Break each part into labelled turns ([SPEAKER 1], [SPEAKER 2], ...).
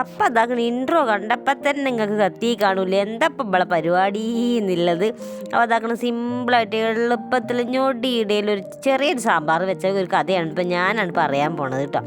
[SPEAKER 1] അപ്പം അതാകണം ഇൻട്രോ കണ്ടപ്പോൾ തന്നെ നിങ്ങൾക്ക് കത്തി കാണൂല? എന്താ ഇവിടെ പരിപാടി എന്നുള്ളത്? അപ്പോൾ അതാക്കണം സിമ്പിളായിട്ട് എളുപ്പത്തിൽ ഞൊടിയിടയിൽ ഒരു ചെറിയൊരു സാമ്പാർ വെച്ച ഒരു കഥയാണ് ഇപ്പം ഞാനാണ് പറയാൻ പോണത് കേട്ടോ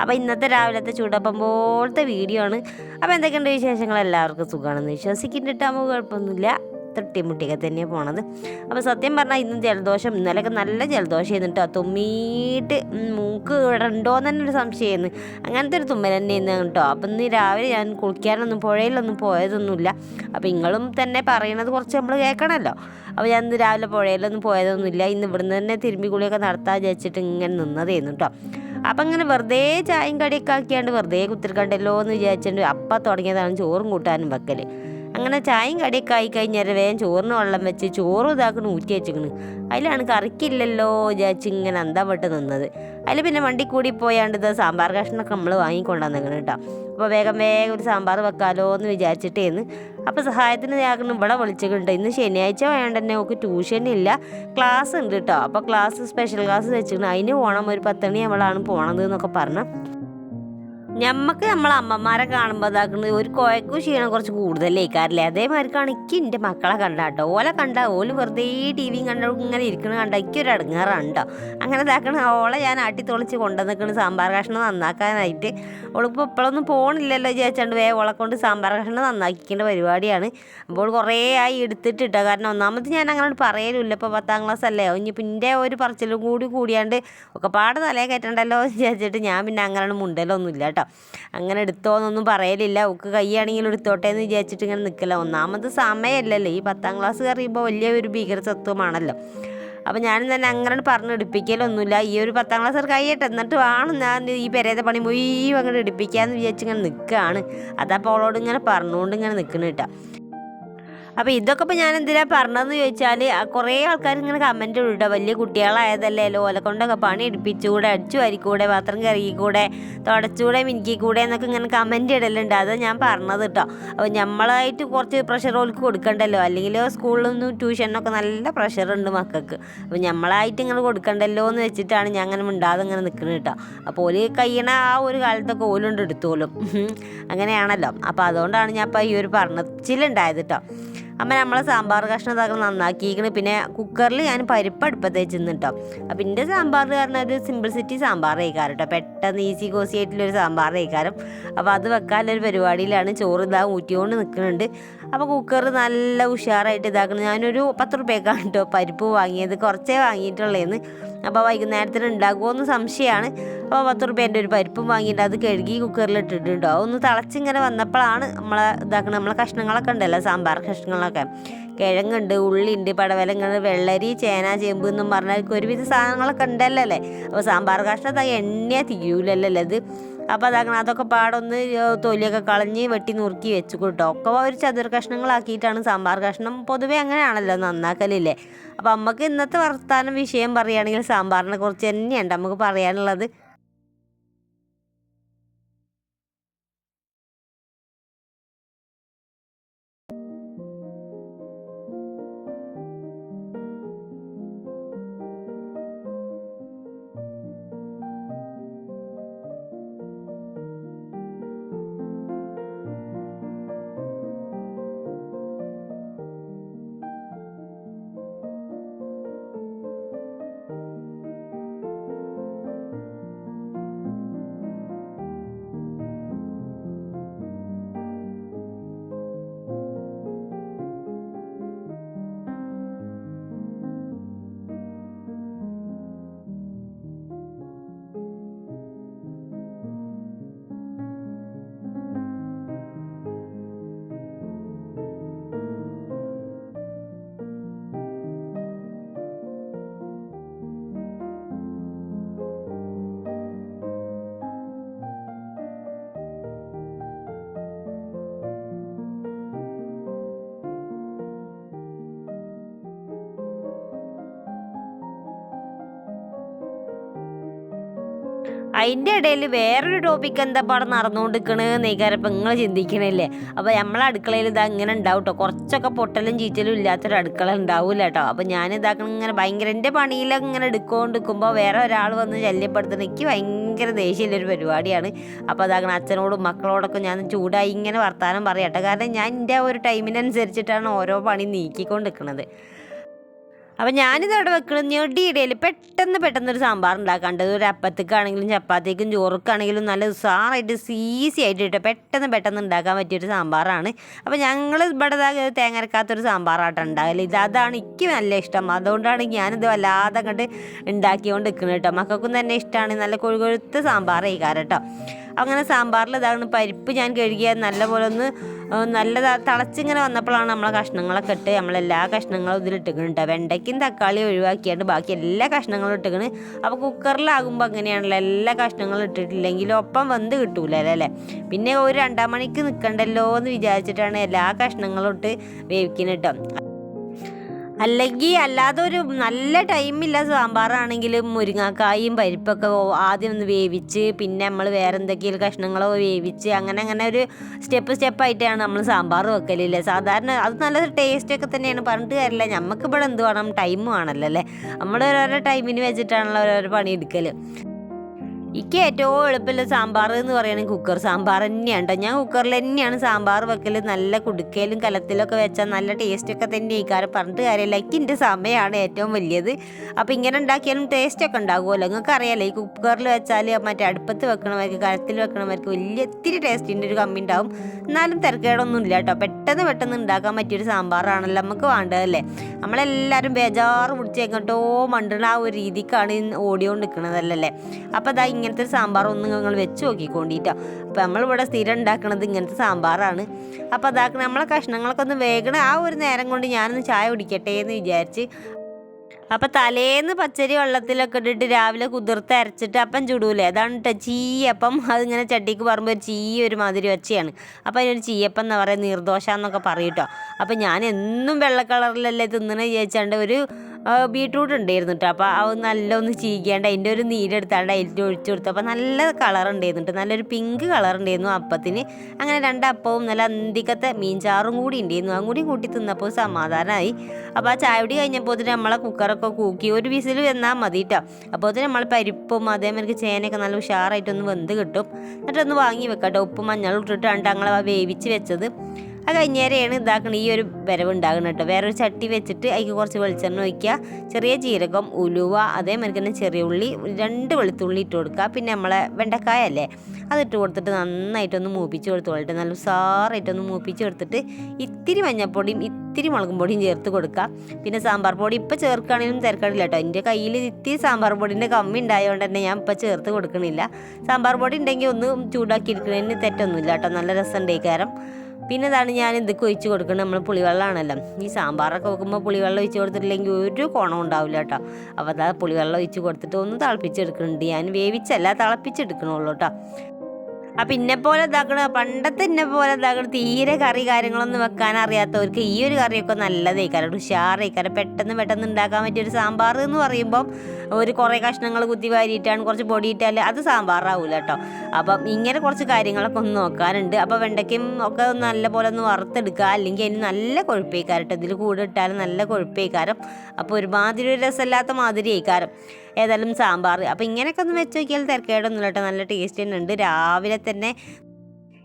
[SPEAKER 1] അപ്പോൾ ഇന്നത്തെ രാവിലത്തെ ചൂടപ്പം പോലത്തെ വീഡിയോ ആണ്. അപ്പോൾ എന്തൊക്കെയുണ്ട് വിശേഷങ്ങൾ? എല്ലാവർക്കും സുഖമാണെന്ന് വിശ്വസിക്കുന്നുണ്ട് നമുക്ക് കുഴപ്പമൊന്നുമില്ല. തട്ടിമുട്ടിയൊക്കെ തന്നെയാണ് പോണത്. അപ്പോൾ സത്യം പറഞ്ഞാൽ ഇന്ന് ജലദോഷം ഇന്നലെയൊക്കെ നല്ല ജലദോഷം ചെയ്യുന്നുട്ടോ തുമ്മിയിട്ട് ഉം, മൂക്ക് ഇവിടെ ഉണ്ടോയെന്ന് തന്നെ ഒരു സംശയമായിരുന്നു അങ്ങനത്തെ ഒരു തുമ്മൽ തന്നെയായിരുന്നു കേട്ടോ. അപ്പം ഇന്ന് രാവിലെ ഞാൻ കുളിക്കാനൊന്നും പുഴയിലൊന്നും പോയതൊന്നുമില്ല. അപ്പോൾ നിങ്ങളും തന്നെ പറയണത് കുറച്ച് നമ്മൾ കേൾക്കണമല്ലോ അപ്പോൾ ഞാൻ ഇന്ന് രാവിലെ പുഴയിലൊന്നും പോയതൊന്നുമില്ല. ഇന്ന് ഇവിടുന്ന് തന്നെ തിരുമ്പി കുളിയൊക്കെ നടത്താൻ വിചാരിച്ചിട്ട് ഇങ്ങനെ നിന്നതായിരുന്നു കേട്ടോ. അപ്പം ഇങ്ങനെ വെറുതെ ചായയും കടിയൊക്കെ ആക്കിയാണ്ട് വെറുതെ കുത്തിരിക്കണ്ടല്ലോ എന്ന് വിചാരിച്ചിട്ട് അപ്പം തുടങ്ങിയതാണ് ചോറും കൂട്ടാനും വെക്കൽ അങ്ങനെ ചായയും കടിയൊക്കെ ആയി കഴിഞ്ഞാൽ വേഗം ചോറിന് വെള്ളം വെച്ച് ചോറും ഇതാക്കണ ഊറ്റി വെച്ചിക്കണ്. അതിലാണ് കറിക്കില്ലല്ലോ വിചാരിച്ച് ഇങ്ങനെ അന്താ പെട്ട് നിന്നത്. അതിൽ പിന്നെ വണ്ടി കൂടി പോയാണ്ട് ഇത് സാമ്പാർ കഷ്ണമൊക്കെ നമ്മൾ വാങ്ങിക്കൊണ്ടുവന്നിക്കണം കേട്ടോ. അപ്പോൾ വേഗം വേഗം ഒരു സാമ്പാർ വെക്കാലോ എന്ന് വിചാരിച്ചിട്ടേന്ന്. അപ്പോൾ സഹായത്തിന് ഞാക്കണം ഇവിടെ വിളിച്ചിട്ടുണ്ട് ഇന്ന് ശനിയാഴ്ച വേണ്ട തന്നെ നമുക്ക് ട്യൂഷൻ ഇല്ല. ക്ലാസ് ഉണ്ട് കേട്ടോ. അപ്പോൾ ക്ലാസ് സ്പെഷ്യൽ ക്ലാസ് വെച്ചിട്ടുണ്ട് അതിന് പോകണം ഒരു പത്തണി നമ്മളാണ് പോണത് എന്നൊക്കെ പറഞ്ഞു. ഞമ്മക്ക് നമ്മളെ അമ്മമാരെ കാണുമ്പോൾ ഇതാക്കുന്നത് ഒരു കുഴക്കും ക്ഷീണം കുറച്ച് കൂടുതലേക്കാറില്ലേ അതേമാതിരിക്കാണ് എനിക്ക് എന്റെ മക്കളെ കണ്ട കേട്ടോ ഓലെ കണ്ട ഓൽ വെറുതെ ടി വിയും കണ്ട ഇങ്ങനെ ഇരിക്കണ കണ്ട എനിക്ക് ഒരു അടങ്ങാറുണ്ടോ അങ്ങനെ ഇതാക്കണ ഓളെ ഞാൻ ആട്ടിത്തൊളിച്ച് കൊണ്ടുവന്നിക്കണ് സാമ്പാർ കഷ്ണം നന്നാക്കാനായിട്ട്. ഓളിപ്പോൾ ഇപ്പോഴൊന്നും പോണില്ലല്ലോ വിചാരിച്ചാണ്ട് വേ ഓളെ കൊണ്ട് സാമ്പാർ കഷ്ണം നന്നാക്കിക്കേണ്ട പരിപാടിയാണ്. അപ്പോൾ കുറേ ആയി എടുത്തിട്ടിട്ടോ. കാരണം ഒന്നാമത് ഞാൻ അങ്ങനെ പറയലുമില്ല ഇപ്പോൾ പത്താം ക്ലാസ് അല്ലേ ഇനിയിപ്പോൾ എന്റെ ഒരു പറച്ചിലും കൂടി കൂടിയാണ്ട് ഒക്കെ പാട് തലയെ കയറ്റണ്ടല്ലോ വിചാരിച്ചിട്ട് ഞാൻ പിന്നെ അങ്ങനെ മുണ്ടലൊന്നും ഇല്ല കേട്ടോ അങ്ങനെ എടുത്തോന്നൊന്നും പറയലില്ല. ഒക്കെ കൈയാണെങ്കിലും എടുത്തോട്ടെ എന്ന് വിചാരിച്ചിട്ട് ഇങ്ങനെ നിൽക്കില്ല ഒന്നാമത് സമയമല്ലല്ലോ ഈ പത്താം ക്ലാസ് കയറിയുമ്പോൾ വലിയ ഒരു ഭീകരതത്വമാണല്ലോ അപ്പോൾ ഞാനും തന്നെ അങ്ങനെ പറഞ്ഞ് എടുപ്പിക്കലൊന്നുമില്ല. ഈ ഒരു പത്താം ക്ലാസ് കഴിയട്ടെ എന്നിട്ട് വേണം ഞാൻ ഈ പെരേത പണി മുഴുവൻ അങ്ങോട്ട് എടുപ്പിക്കാമെന്ന് വിചാരിച്ച് ഇങ്ങനെ നിൽക്കുകയാണ് അതപ്പോൾ അവളോട് ഇങ്ങനെ പറഞ്ഞുകൊണ്ട് ഇങ്ങനെ നിൽക്കണ കേട്ടോ. അപ്പോൾ ഇതൊക്കെ ഇപ്പോൾ ഞാൻ എന്തിനാ പറഞ്ഞതെന്ന് ചോദിച്ചാൽ കുറേ ആൾക്കാർ ഇങ്ങനെ കമന്റ് ഇട്ടോ വലിയ കുട്ടികളായതല്ലേ ഓല കൊണ്ടൊക്കെ പണി എടുപ്പിച്ചുകൂടെ അടിച്ചു വരിക്കൂടെ പാത്രം കറിയിക്കൂടെ തുടച്ചുകൂടെ മിനിക്കൂടെ എന്നൊക്കെ ഇങ്ങനെ കമന്റ് ഇടലുണ്ട്. അത് ഞാൻ പറഞ്ഞത് കേട്ടോ. അപ്പോൾ നമ്മളായിട്ട് കുറച്ച് പ്രഷർ ഓൽക്ക് കൊടുക്കണ്ടല്ലോ. അല്ലെങ്കിൽ സ്കൂളിൽ നിന്നും ട്യൂഷനൊക്കെ നല്ല പ്രഷർ ഉണ്ട് മക്കൾക്ക്. അപ്പോൾ നമ്മളായിട്ട് ഇങ്ങനെ കൊടുക്കണ്ടല്ലോ എന്ന് വെച്ചിട്ടാണ് ഞാൻ അങ്ങനെ മിണ്ടാതെ ഇങ്ങനെ നിൽക്കുന്നത് കേട്ടോ. അപ്പോൾ ഓൽ കഴിയണ ആ ഒരു കാലത്തൊക്കെ ഓലുണ്ട് എടുത്തോളും അങ്ങനെയാണല്ലോ. അപ്പോൾ അതുകൊണ്ടാണ് ഞാൻ ഇപ്പോൾ ഈ ഒരു പറഞ്ഞിലുണ്ടായത് കേട്ടോ. അമ്മ നമ്മളെ സാമ്പാർ കഷ്ണം ഇതാക്കണം നന്നാക്കിയിരിക്കണ് പിന്നെ കുക്കറിൽ ഞാൻ പരിപ്പ് അടുപ്പത്ത് വെച്ചിരുന്നു കേട്ടോ അപ്പം എന്റെ സാമ്പാർ കാരണം ഒരു സിമ്പിൾ സിറ്റി സാമ്പാർ കഴിക്കാറ് കേട്ടോ പെട്ടെന്ന് ഈസി കോസി ആയിട്ടുള്ളൊരു സാമ്പാർ കഴിക്കാറും അപ്പോൾ അത് വെക്കാനുള്ളൊരു പരിപാടിയിലാണ് ചോറ് ഇതാ ഊറ്റിക്കൊണ്ട് നിൽക്കുന്നുണ്ട് അപ്പോൾ കുക്കർ നല്ല ഉഷാറായിട്ട് ഇതാക്കണം. ഞാനൊരു പത്ത് റുപ്യക്കാണ് കേട്ടോ പരിപ്പ് വാങ്ങിയത്. കുറച്ചേ വാങ്ങിയിട്ടുള്ളതെന്ന് അപ്പോൾ വൈകുന്നേരത്തിന് ഉണ്ടാകുമോ സംശയമാണ് അപ്പോൾ പത്ത് റുപ്യേന്റെ ഒരു പരിപ്പും വാങ്ങിയിട്ട് അത് കഴുകി കുക്കറിൽ ഇട്ടിട്ടുണ്ടോ. ഒന്ന് തിളച്ചിങ്ങനെ വന്നപ്പോഴാണ് നമ്മളെ ഇതാക്കുന്നത് നമ്മളെ കഷ്ണങ്ങളൊക്കെ ഉണ്ടല്ലോ സാമ്പാർ കഷ്ണങ്ങളൊക്കെ. കിഴങ്ങുണ്ട് ഉള്ളിയുണ്ട് പടവലങ്ങുണ്ട് വെള്ളരി ചേന ചേമ്പ് എന്നും പറഞ്ഞാൽ ഒരുവിധ സാധനങ്ങളൊക്കെ ഉണ്ടല്ലോ അല്ലേ? അപ്പോൾ സാമ്പാർ കഷ്ണം എണ്ണ തിരിയൂലല്ലോ അത് അപ്പോൾ അതാക്കണം അതൊക്കെ പാടൊന്ന് തൊലിയൊക്കെ കളഞ്ഞ് വെട്ടി നുറുക്കി വെച്ചു കേട്ടോ ഒക്കെ ഒരു ചതുര കഷ്ണങ്ങളാക്കിയിട്ടാണ് സാമ്പാർ കഷ്ണം. പൊതുവേ അങ്ങനെയാണല്ലോ നന്നാക്കലില്ലേ? അപ്പോൾ നമുക്ക് ഇന്നത്തെ വർത്തമാനം വിഷയം പറയുകയാണെങ്കിൽ സാമ്പാറിനെ കുറിച്ച് തന്നെയുണ്ട്. നമുക്ക് പറയാനുള്ളത് അതിന്റെ ഇടയിൽ വേറൊരു ടോപ്പിക് എന്താ പാടെ നടന്നുകൊണ്ടിരിക്കണത് നെയ്ക്കാരം ഇപ്പം നിങ്ങൾ ചിന്തിക്കണില്ലേ? അപ്പോൾ നമ്മളെ അടുക്കളയിൽ ഇതാ ഇങ്ങനെ ഉണ്ടാവും കേട്ടോ കുറച്ചൊക്കെ പൊട്ടലും ചീറ്റലും ഇല്ലാത്തൊരു അടുക്കള ഉണ്ടാവില്ല കേട്ടോ അപ്പോൾ ഞാൻ ഇതാക്കണം ഇങ്ങനെ ഭയങ്കര എന്റെ പണിയിലൊക്കെ ഇങ്ങനെ എടുക്കൊണ്ടിരിക്കുമ്പോൾ വേറെ ഒരാൾ വന്ന് ശല്യപ്പെടുത്തണം എനിക്ക് ഭയങ്കര ദേഷ്യമില്ലൊരു പരിപാടിയാണ്. അപ്പോൾ അതാകണം അച്ഛനോടും മക്കളോടൊക്കെ ഞാൻ ചൂടായി ഇങ്ങനെ വർത്താനം പറയട്ടെ കാരണം ഞാൻ എന്റെ ഒരു ടൈമിനനുസരിച്ചിട്ടാണ് ഓരോ പണി നീക്കിക്കൊണ്ട് അപ്പം ഞാനിത് അവിടെ വെക്കുന്നത് ഞൊടിയിടയിൽ പെട്ടെന്ന് പെട്ടെന്ന് ഒരു സാമ്പാർ ഉണ്ടാക്കാണ്ടത് ഒരു അപ്പത്തേക്കാണെങ്കിലും ചപ്പാത്തിക്കും ചോറുക്കാണെങ്കിലും നല്ല ഉസാറായിട്ട് ഈസി ആയിട്ട് ഇട്ട് പെട്ടെന്ന് പെട്ടെന്ന് ഉണ്ടാക്കാൻ പറ്റിയൊരു സാമ്പാറാണ്. അപ്പം ഞങ്ങൾ ഇവിടെ തേങ്ങരക്കാത്തൊരു സാമ്പാറായിട്ടാണ് ഉണ്ടാകൽ ഇത് അതാണ് എനിക്ക് നല്ല ഇഷ്ടം. അതുകൊണ്ടാണ് ഞാനിത് വല്ലാതെ അങ്ങോട്ട് ഉണ്ടാക്കിക്കൊണ്ട് നിൽക്കുന്നത് കേട്ടോ. മക്കൾക്കും തന്നെ ഇഷ്ടമാണ് നല്ല കൊഴുകൊഴുത്ത സാമ്പാർ ചെയ്യാറ് കേട്ടോ. അങ്ങനെ സാമ്പാറിൽ ഇതാണ് പരിപ്പ് ഞാൻ കഴുകിയാൽ നല്ലപോലെ ഒന്ന് നല്ല തിളച്ചിങ്ങനെ വന്നപ്പോഴാണ് നമ്മളെ കഷ്ണങ്ങളൊക്കെ ഇട്ട് നമ്മളെല്ലാ കഷ്ണങ്ങളും കേട്ടോ. വെണ്ടയ്ക്കും തക്കാളി ഒഴിവാക്കിയാണ്ട് ബാക്കി എല്ലാ കഷ്ണങ്ങളും ഇട്ടിക്കണ് അപ്പോൾ കുക്കറിലാകുമ്പോൾ അങ്ങനെയാണല്ലോ എല്ലാ കഷ്ണങ്ങളും ഇട്ടിട്ടില്ലെങ്കിൽ ഒപ്പം വെന്ത് കിട്ടൂലല്ലോ അല്ലേ? പിന്നെ ഒരു രണ്ടാം മണിക്ക് നിൽക്കണ്ടല്ലോ എന്ന് വിചാരിച്ചിട്ടാണ് എല്ലാ കഷ്ണങ്ങളും ഇട്ട് വേവിക്കുന്നത് കേട്ടോ. അല്ലെങ്കിൽ അല്ലാതെ ഒരു നല്ല ടൈമില്ല സാമ്പാറാണെങ്കിൽ മുരിങ്ങാക്കായും പരിപ്പൊക്കെ ആദ്യം ഒന്ന് വേവിച്ച് പിന്നെ നമ്മൾ വേറെ എന്തൊക്കെയും കഷ്ണങ്ങളോ വേവിച്ച് അങ്ങനെ അങ്ങനെ ഒരു സ്റ്റെപ്പ് സ്റ്റെപ്പായിട്ടാണ് നമ്മൾ സാമ്പാർ വെക്കലില്ലേ. സാധാരണ അത് നല്ല ടേസ്റ്റൊക്കെ തന്നെയാണ്. പറഞ്ഞിട്ട് കാര്യമില്ല നമുക്ക് ഇവിടെ എന്ത് വേണം? ടൈം വേണമല്ലോ അല്ലേ? നമ്മൾ ഓരോരോ ടൈമിന് വെച്ചിട്ടാണല്ലോ ഓരോരോ പണി എടുക്കൽ എനിക്ക് ഏറ്റവും എളുപ്പമുള്ള സാമ്പാർ എന്ന് പറയുന്നത് കുക്കർ സാമ്പാർ തന്നെയാണ് കേട്ടോ ഞാൻ കുക്കറിൽ തന്നെയാണ് സാമ്പാർ വെക്കൽ നല്ല കുടുക്കയിലും കലത്തിലൊക്കെ വെച്ചാൽ നല്ല ടേസ്റ്റൊക്കെ തന്നെ ഇക്കാരം പറഞ്ഞിട്ട് കാര്യമില്ല. എനിക്ക് എന്റെ സമയമാണ് ഏറ്റവും വലിയത്. അപ്പോൾ ഇങ്ങനെ ഉണ്ടാക്കിയാലും ടേസ്റ്റൊക്കെ ഉണ്ടാകുമല്ലോ. നിങ്ങൾക്ക് അറിയാലോ ഈ കുക്കറിൽ വെച്ചാൽ മറ്റേ അടുപ്പത്ത് വെക്കണവർക്ക് കലത്തിൽ വെക്കണവർക്ക് വലിയ ഒത്തിരി ടേസ്റ്റിന്റെ ഒരു കമ്മി ഉണ്ടാവും. എന്നാലും തിരക്കേടൊന്നും ഇല്ല കേട്ടോ. പെട്ടെന്ന് പെട്ടെന്ന് ഉണ്ടാക്കാൻ പറ്റിയൊരു സാമ്പാറാണല്ലോ നമുക്ക് വേണ്ടതല്ലേ നമ്മളെല്ലാവരും ബേജാറ് പിടിച്ച് എങ്ങോട്ടോ മണ്ടണ ആ ഒരു രീതിക്കാണ് ഓടിയോണ്ട് നിൽക്കണതല്ലേ അപ്പോൾ അതാ ഇങ്ങനത്തെ ഒരു സാമ്പാർ ഒന്ന് നിങ്ങൾ വെച്ച് നോക്കിക്കൊണ്ടിട്ടോ. അപ്പോൾ നമ്മളിവിടെ സ്ഥിരം ഉണ്ടാക്കുന്നത് ഇങ്ങനത്തെ സാമ്പാറാണ്. അപ്പോൾ അതാക്കണം നമ്മളെ കഷ്ണങ്ങളൊക്കെ ഒന്ന് വേഗണ ആ ഒരു നേരം കൊണ്ട് ഞാനൊന്ന് ചായ കുടിക്കട്ടെ എന്ന് വിചാരിച്ച്. അപ്പം തലേന്ന് പച്ചരി വെള്ളത്തിലൊക്കെ ഇട്ടിട്ട് രാവിലെ കുതിർത്ത് അരച്ചിട്ട് അപ്പം ചുടൂലേ? അതാണ് കേട്ടോ ചീയപ്പം. അതിങ്ങനെ ചട്ടിക്ക് പറയുമ്പോൾ ഒരു ചീ ഒരു മാതിരി ഒച്ചയാണ് അപ്പം അതിനൊരു ചീയപ്പം എന്ന് പറയുക നീർദോശ എന്നൊക്കെ പറയും കേട്ടോ അപ്പം ഞാൻ എന്നും വെള്ള കളറിലല്ലേ തിന്നണ വിചാരിച്ചാണ്ട് ഒരു ബീട്രൂട്ട് ഉണ്ടായിരുന്നു കേട്ടോ അപ്പോൾ അത് നല്ല ഒന്ന് ചീകിയാണ്ട് അതിന്റെ ഒരു നീരെടുത്താണ്ട് അതിൽ ഒഴിച്ചു കൊടുത്തു. അപ്പോൾ നല്ല കളർ ഉണ്ടായിരുന്നു നല്ലൊരു പിങ്ക് കളർ ഉണ്ടായിരുന്നു അപ്പത്തിന്. അങ്ങനെ രണ്ട് അപ്പവും നല്ല അന്തിക്കത്തെ മീൻചാറും കൂടി ഉണ്ടായിരുന്നു. അതും കൂടി കൂട്ടി തിന്നപ്പോൾ സമാധാനമായി. അപ്പോൾ ആ ചായ കഴിഞ്ഞപ്പോൾ നമ്മളെ കുക്കറൊക്കെ കൂക്കി ഒരു വിസിൽ വന്നാൽ മതി കേട്ടോ അപ്പോൾ നമ്മൾ പരിപ്പും അതേമാതിരി ചേനയൊക്കെ നല്ല ഉഷാറായിട്ടൊന്ന് വെന്ത് കിട്ടും. എന്നിട്ടൊന്ന് വാങ്ങി വെക്കട്ടോ ഉപ്പും മഞ്ഞളും ഇട്ടിട്ടാണ് ഞങ്ങൾ വേവിച്ച് വെച്ചത്. അത് കഴിഞ്ഞേരെയാണ് ഇതാക്കുന്നത് ഈ ഒരു വരവ് ഉണ്ടാകുന്നത് കേട്ടോ. വേറൊരു ചട്ടി വെച്ചിട്ട് അതിക്ക് കുറച്ച് വെളിച്ചെണ്ണ ഒഴിക്കുക. ചെറിയ ജീരകം ഉലുവ അതേമാതിരി തന്നെ ചെറിയ ഉള്ളി രണ്ട് വെളുത്തുള്ളി ഇട്ട് കൊടുക്കുക. പിന്നെ നമ്മളെ വെണ്ടക്കായ അല്ലേ അതിട്ട് കൊടുത്തിട്ട് നന്നായിട്ടൊന്ന് മൂപ്പിച്ച് കൊടുത്തോളട്ടെ നല്ല ഉസാറായിട്ടൊന്ന് മൂപ്പിച്ച് കൊടുത്തിട്ട് ഇത്തിരി മഞ്ഞൾപ്പൊടിയും ഇത്തിരി മുളകും പൊടിയും ചേർത്ത് കൊടുക്കുക. പിന്നെ സാമ്പാർ പൊടി ഇപ്പോൾ ചേർക്കുകയാണെങ്കിലും തിരക്കടില്ല കേട്ടോ. എന്റെ കയ്യിൽ ഇത്തിരി സാമ്പാർ പൊടിന്റെ കമ്മി ഉണ്ടായതുകൊണ്ട് തന്നെ ഞാൻ ഇപ്പോൾ ചേർത്ത് കൊടുക്കണില്ല. സാമ്പാർ പൊടി ഉണ്ടെങ്കിൽ ഒന്ന് ചൂടാക്കി എടുക്കുന്നതിന് തെറ്റൊന്നുമില്ല കേട്ടോ. നല്ല രസം കാരം. പിന്നെ ഇതാണ് ഞാൻ ഇതൊക്കെ ഒഴിച്ച് കൊടുക്കുന്നത് നമ്മൾ പുളിവെള്ളമാണല്ലോ ഈ സാമ്പാറൊക്കെ വെക്കുമ്പോൾ പുളിവെള്ളം ഒഴിച്ച് കൊടുത്തിട്ടില്ലെങ്കിൽ ഒരു കോണം ഉണ്ടാവില്ല കേട്ടോ. അപ്പോൾ അതാ പുളിവെള്ളം ഒഴിച്ച് കൊടുത്തിട്ട് ഒന്ന് തിളപ്പിച്ചെടുക്കുന്നുണ്ട് ഞാൻ വേവിച്ചല്ല തിളപ്പിച്ചെടുക്കണുള്ളൂ കേട്ടോ. അപ്പം ഇന്നെ പോലെ ഇതാക്കണ പണ്ടത്തെ ഇന്നെ പോലെ ഇതാക്കണ തീരെ കറി കാര്യങ്ങളൊന്നും വെക്കാൻ അറിയാത്തവർക്ക് ഈ ഒരു കറിയൊക്കെ നല്ലതേക്കാരം. ഉഷാറേക്കാരം. പെട്ടെന്ന് പെട്ടെന്ന് ഉണ്ടാക്കാൻ പറ്റിയ ഒരു സാമ്പാർ എന്ന് പറയുമ്പം ഒരു കുറേ കഷ്ണങ്ങൾ കുത്തി വാരിയിട്ടാണ് കുറച്ച് പൊടി ഇട്ടാൽ അത് സാമ്പാറാവൂല കേട്ടോ. അപ്പം ഇങ്ങനെ കുറച്ച് കാര്യങ്ങളൊക്കെ ഒന്ന് നോക്കാനുണ്ട്. അപ്പോൾ വെണ്ടയ്ക്കും ഒക്കെ നല്ല പോലെ ഒന്ന് വറുത്തെടുക്കുക. അല്ലെങ്കിൽ അതിന് നല്ല കൊഴുപ്പേക്കാരട്ടോ. ഇതിൽ കൂടെ ഇട്ടാലും നല്ല കൊഴുപ്പേക്കാരം. അപ്പോൾ ഒരുമാതിരി ഒരു രസമില്ലാത്ത മാതിരി ആയിക്കാരം. ഏതായാലും സാമ്പാർ. അപ്പോൾ ഇങ്ങനെയൊക്കെ ഒന്ന് വെച്ച് നോക്കിയാൽ തിരക്കേടൊന്നുമില്ല കേട്ടോ. നല്ല ടേസ്റ്റ് തന്നെ ഉണ്ട്. രാവിലെ തന്നെ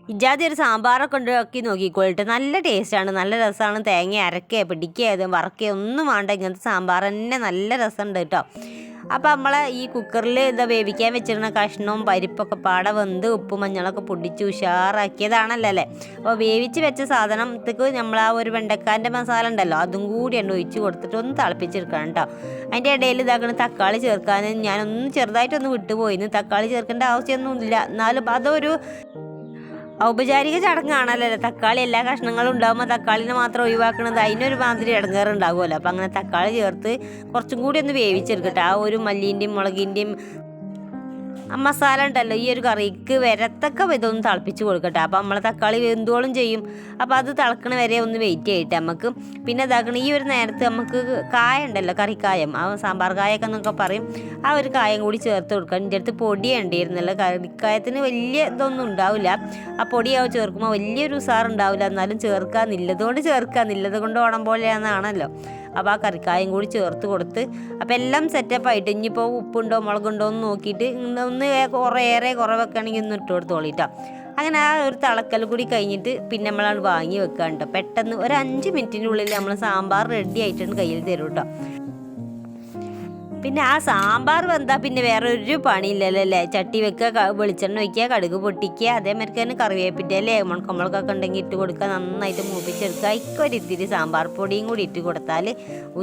[SPEAKER 1] ഇജാതി ഒരു സാമ്പാറൊക്കെ ഉണ്ടാക്കി നോക്കിക്കോളിട്ട്. നല്ല ടേസ്റ്റാണ് നല്ല രസമാണ്. തേങ്ങ അരക്കുക പിടിക്കുക വറക്കുക ഒന്നും വേണ്ട. ഇങ്ങനത്തെ സാമ്പാർ തന്നെ നല്ല രസമുണ്ട് കേട്ടോ. അപ്പോൾ നമ്മൾ ഈ കുക്കറിൽ ഇതാ വേവിക്കാൻ വെച്ചിരുന്ന കഷ്ണവും പരിപ്പൊക്കെ പാടെ വെന്ത് ഉപ്പ് മഞ്ഞളൊക്കെ പൊടിച്ച് ഉഷാറാക്കിയതാണല്ലോ അല്ലേ? അപ്പോൾ വേവിച്ച് വെച്ച സാധനത്തേക്ക് നമ്മൾ ആ ഒരു വെണ്ടക്കാന്റെ മസാല ഉണ്ടല്ലോ അതും കൂടി എണ്ണ ഒഴിച്ച് കൊടുത്തിട്ട് ഒന്ന് തിളപ്പിച്ചെടുക്കണം കേട്ടോ. അതിന്റെ ഇടയിൽ ഇതാക്കണ തക്കാളി ചേർക്കാൻ ഞാനൊന്ന് ചെറുതായിട്ടൊന്ന് വിട്ടുപോയിന്ന് തക്കാളി ചേർക്കേണ്ട ആവശ്യമൊന്നുമില്ല. എന്നാലും അതൊരു ഔപചാരിക ചടങ്ങാണല്ലോ തക്കാളി എല്ലാ കഷ്ണങ്ങളും ഉണ്ടാകുമ്പോൾ തക്കാളിനെ മാത്രം ഒഴിവാക്കണത്. അതിനൊരു മാതിരി ഇടങ്ങേറുണ്ടാകുമല്ലോ അപ്പം അങ്ങനെ തക്കാളി ചേർത്ത് കുറച്ചും കൂടി ഒന്ന് വേവിച്ചെടുക്കട്ടെ. ആ ഒരു മല്ലിന്റെയും മുളകിന്റെയും ആ മസാല ഉണ്ടല്ലോ ഈ ഒരു കറിക്ക് വരത്തക്ക ഇതൊന്ന് തിളപ്പിച്ച് കൊടുക്കട്ടെ. അപ്പോൾ നമ്മൾ തക്കാളി വെന്തോളം ചെയ്യും. അപ്പോൾ അത് തിളക്കണ വരെ ഒന്ന് വെയിറ്റ് ചെയ്യട്ടെ നമുക്ക്. പിന്നെ ഇതാക്കണം ഈ ഒരു നേരത്ത് നമുക്ക് കായ ഉണ്ടല്ലോ കറിക്കായം. ആ സാമ്പാർ കായൊക്കെ എന്നൊക്കെ പറയും. ആ ഒരു കായം കൂടി ചേർത്ത് കൊടുക്കുക. എന്റെ അടുത്ത് പൊടി ഉണ്ടായിരുന്നല്ലോ കറിക്കായത്തിന് വലിയ ഇതൊന്നും ഉണ്ടാവില്ല. ആ പൊടി ആ ചേർക്കുമ്പോൾ വലിയൊരു ഉസാർ ഉണ്ടാവില്ല എന്നാലും ചേർക്കാന്നില്ലതുകൊണ്ട് ചേർക്കാന്നില്ലത് കൊണ്ട് ഓണം പോലെയാണെന്നാണല്ലോ. അപ്പോൾ ആ കറിക്കായും കൂടി ചേർത്ത് കൊടുത്ത് അപ്പോൾ എല്ലാം സെറ്റപ്പ് ആയിട്ട് ഇനിയിപ്പോൾ ഉപ്പുണ്ടോ മുളകുണ്ടോ എന്ന് നോക്കിയിട്ട് ഒന്ന് കുറേയേറെ കുറവൊക്കെ ആണെങ്കിൽ ഒന്ന് ഇട്ട് കൊടുത്തോളിട്ടോ അങ്ങനെ ആ ഒരു തിളക്കൽ കൂടി കഴിഞ്ഞിട്ട് പിന്നെ നമ്മളാണ് വാങ്ങി വെക്കാൻ കേട്ടോ പെട്ടെന്ന് ഒരു അഞ്ച് മിനിറ്റിനുള്ളിൽ നമ്മൾ സാമ്പാർ റെഡി ആയിട്ടാണ് കയ്യിൽ തരും കേട്ടോ പിന്നെ ആ സാമ്പാർ വെന്താ പിന്നെ വേറെ ഒരു പണിയില്ലല്ലോ അല്ലേ ചട്ടി വെക്കുക വെളിച്ചെണ്ണ വയ്ക്കുക കടുക് പൊട്ടിക്കുക അതേമാതിരി തന്നെ കറിവേപ്പിന്റെ അല്ലേ മുണക്കമ്പളക്കൊക്കെ ഉണ്ടെങ്കിൽ ഇട്ട് കൊടുക്കുക നന്നായിട്ട് മൂപ്പിച്ചെടുക്കുക. ഇക്കൊരു ഇത്തിരി സാമ്പാർ പൊടിയും കൂടി ഇട്ട് കൊടുത്താൽ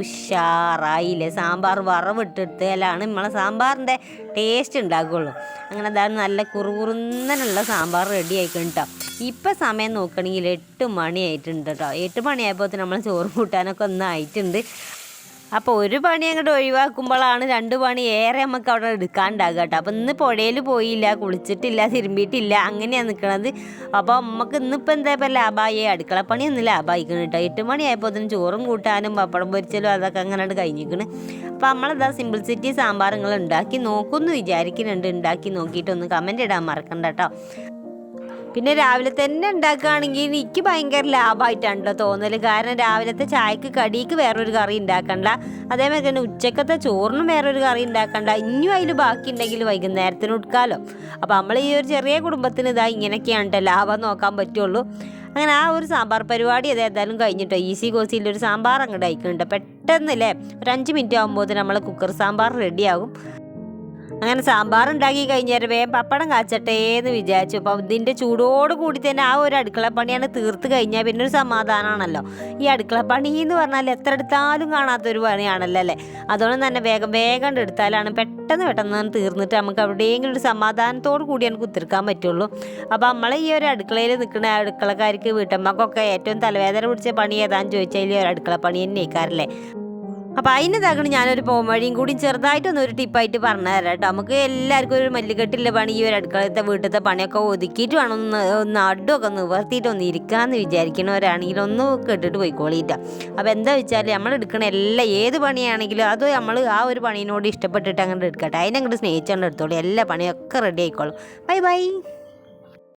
[SPEAKER 1] ഉഷാറായില്ലേ? സാമ്പാർ വറവിട്ടെടുത്ത് അല്ലാണ് നമ്മളെ സാമ്പാറിന്റെ ടേസ്റ്റ് ഉണ്ടാകുള്ളൂ അങ്ങനെ അതാണ് നല്ല കുറുകുറുന്നനുള്ള സാമ്പാർ റെഡി ആയിക്കണം കേട്ടോ ഇപ്പം സമയം നോക്കണമെങ്കിൽ എട്ട് മണിയായിട്ടുണ്ട് കേട്ടോ എട്ട് മണിയായപ്പോൾ നമ്മൾ ചോറ് കൂട്ടാനൊക്കെ ഒന്ന് ആയിട്ടുണ്ട്. അപ്പോൾ ഒരു പണി അങ്ങോട്ട് ഒഴിവാക്കുമ്പോഴാണ് രണ്ട് പണി ഏറെ നമുക്ക് അവിടെ എടുക്കാണ്ടാകുക കേട്ടോ അപ്പോൾ ഇന്ന് പുഴയിൽ പോയില്ല കുളിച്ചിട്ടില്ല തിരുമ്പിയിട്ടില്ല അങ്ങനെയാണ് നിൽക്കുന്നത് അപ്പോൾ നമുക്ക് ഇന്നിപ്പോൾ എന്താ ഇപ്പോൾ ലാഭമായി അടുക്കള പണി ഒന്നും ലാഭമായിക്കണം കേട്ടോ എട്ട് മണിയായപ്പോൾ അതിന് ചോറും കൂട്ടാനും പപ്പടം പൊരിച്ചലും അതൊക്കെ അങ്ങനെ കഴിഞ്ഞിരിക്കണ് അപ്പോൾ നമ്മളെന്താ സിമ്പിൾ സിറ്റി സാമ്പാർ ഉണ്ടാക്കി നോക്കുമെന്ന് വിചാരിക്കുന്നുണ്ട് ഉണ്ടാക്കി നോക്കിയിട്ടൊന്ന് കമന്റ് ഇടാൻ മറക്കണ്ട കേട്ടോ പിന്നെ രാവിലെ തന്നെ ഉണ്ടാക്കുകയാണെങ്കിൽ എനിക്ക് ഭയങ്കര ലാഭമായിട്ടാണ് കേട്ടോ തോന്നൽ കാരണം രാവിലത്തെ ചായക്ക് കടിക്ക് വേറൊരു കറി ഉണ്ടാക്കണ്ട. അതേമാതിരി തന്നെ ഉച്ചക്കത്തെ ചോറിനും വേറൊരു കറി ഉണ്ടാക്കണ്ട. ഇനിയും അതിൽ ബാക്കി ഉണ്ടെങ്കിൽ വൈകുന്നേരത്തിന് ഉടുക്കാമല്ലോ അപ്പോൾ നമ്മൾ ഈ ഒരു ചെറിയ കുടുംബത്തിന് ഇതാ ഇങ്ങനെയൊക്കെയാണ് ലാഭം നോക്കാൻ പറ്റുള്ളൂ. അങ്ങനെ ആ ഒരു സാമ്പാർ പരിപാടി അത് ഏതായാലും കഴിഞ്ഞിട്ടോ. ഈസി കോസിയിൽ ഒരു സാമ്പാർ അങ്ങോട്ട് അയക്കുന്നുണ്ട് പെട്ടെന്ന് അല്ലേ ഒരു അഞ്ച് മിനിറ്റ് ആകുമ്പോൾ നമ്മൾ കുക്കർ സാമ്പാർ റെഡിയാകും അങ്ങനെ സാമ്പാർ ഉണ്ടാക്കി കഴിഞ്ഞാൽ വേഗം പപ്പടം കാച്ചട്ടെ എന്ന് വിചാരിച്ചു. അപ്പം ഇതിന്റെ ചൂടോട് കൂടി തന്നെ ആ ഒരു അടുക്കള പണിയാണ് തീർത്ത് കഴിഞ്ഞാൽ പിന്നെ ഒരു സമാധാനമാണല്ലോ. ഈ അടുക്കള പണി എന്ന് പറഞ്ഞാൽ എത്ര എടുത്താലും കാണാത്തൊരു പണിയാണല്ലോ അല്ലേ? അതുകൊണ്ട് തന്നെ വേഗം വേഗം എടുത്താലാണ് പെട്ടെന്ന് പെട്ടെന്ന് തീർന്നിട്ട് നമുക്ക് എവിടെയെങ്കിലും ഒരു സമാധാനത്തോട് കൂടി നമുക്ക് ഉത്തിർക്കാൻ പറ്റുള്ളൂ. അപ്പോൾ നമ്മൾ ഈ ഒരു അടുക്കളയിൽ നിൽക്കുന്ന അടുക്കളക്കാർക്ക് വീട്ടമ്മക്കൊക്കെ ഏറ്റവും തലവേദന പിടിച്ച പണി ഏതാന്ന് ചോദിച്ചാൽ ഈ ഒരു അടുക്കള പണി തന്നെ ഇക്കാരല്ലേ അപ്പോൾ അതിന് തകണ് ഞാനൊരു പോംവഴിയും കൂടി ചെറുതായിട്ടൊന്ന് ഒരു ടിപ്പായിട്ട് പറഞ്ഞു തരാം കേട്ടോ. നമുക്ക് എല്ലാവർക്കും ഒരു മല്ലിക്കെട്ടില്ല പണി ഈ ഒരു അടുക്കളത്തെ വീട്ടിലത്തെ പണിയൊക്കെ ഒതുക്കിയിട്ട് വേണം ഒന്ന് ഒന്ന് അടുമൊക്കെ നിവർത്തിയിട്ട് ഒന്ന് ഇരിക്കാമെന്ന് വിചാരിക്കണവരാണെങ്കിൽ ഒന്ന് കെട്ടിട്ട് പോയിക്കോളിയിട്ട അപ്പോൾ എന്താ വെച്ചാൽ നമ്മൾ എടുക്കണ എല്ലാ ഏത് പണിയാണെങ്കിലും അത് നമ്മൾ ആ ഒരു പണിനോട് ഇഷ്ടപ്പെട്ടിട്ട് അങ്ങോട്ട് എടുക്കട്ടെ. അതിനങ്ങോട്ട് സ്നേഹിച്ചുകൊണ്ട് എടുത്തോളൂ. എല്ലാ പണിയൊക്കെ റെഡി ആയിക്കോളും. Bye bye